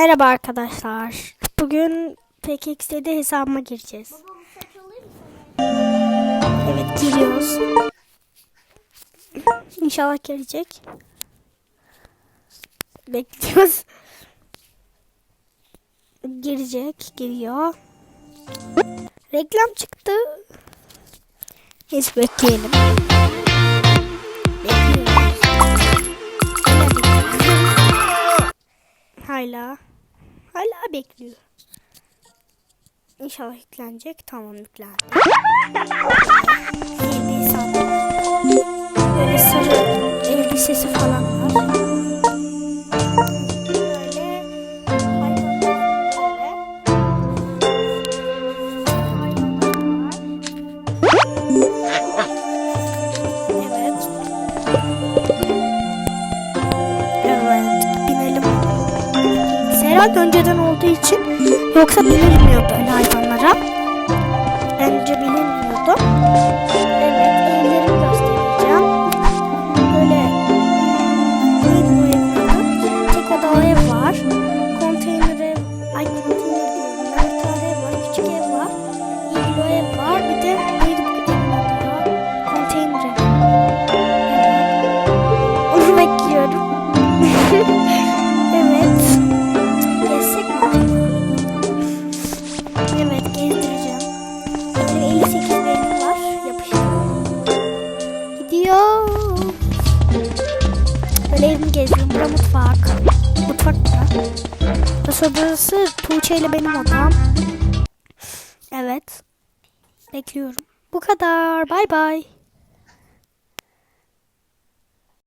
Merhaba arkadaşlar. Bugün PKX'de hesabıma gireceğiz. Evet giriyoruz. İnşallah gelecek. Bekliyoruz. Girecek, giriyor. Reklam çıktı. Hiç bekleyelim. Bekliyoruz. Hala. Hala. Bekliyor. İnşallah yüklenecek. Tamam yüklendi. Böyle sarı elbisesi falan Herhalde önceden olduğu için yoksa bilinmiyor böyle hayvanlara. Önce bilinmiyordu. Evimi geziyorum. Bura mutfak. Mutfak da. Burası burası Tuğçe ile benim odam. Evet. Bekliyorum. Bu kadar. Bay bay.